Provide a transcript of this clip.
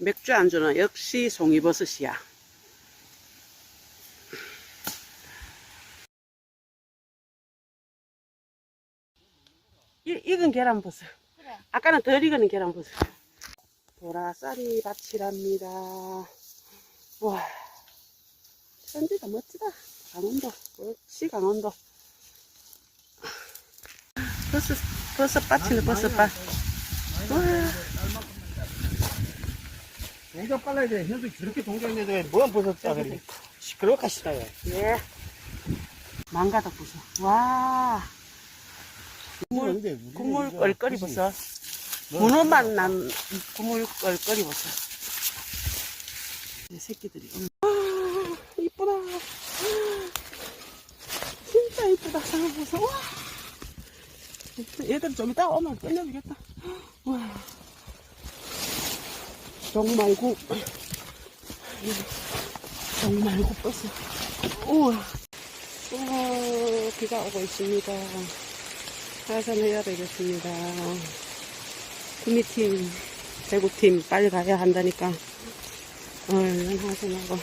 맥주 안주는 역시 송이버섯이야. 이, 익은 계란버섯. 그래. 아까는 덜 익은 계란버섯. 보라쌀이 밭이랍니다. 와, 천지다 멋지다. 강원도, 역시 강원도. 버섯, 버섯 밭이네, 버섯 밭. 와. 동작 빨라야 돼. 현수 저렇게 동작했는데 왜 뭐한 버섯 따그리 시끄럽게 하시다, 왜. 예. 망가닥 버섯. 와. 국물, 국물 껄껄이 버섯. 문어만 난 국물 껄껄이 버섯. 이 새끼들이. 음. 아, 이쁘다. 진짜 이쁘다. 상어 버섯. 와. 얘들 좀 이따 오면 끝내주겠다. 와. 정말국. 정말국 버섯. 우와. 우와, 비가 오고 있습니다. 하산해야 되겠습니다. 구미팀, 대구팀 빨리 가야 한다니까. 얼른 하산하고.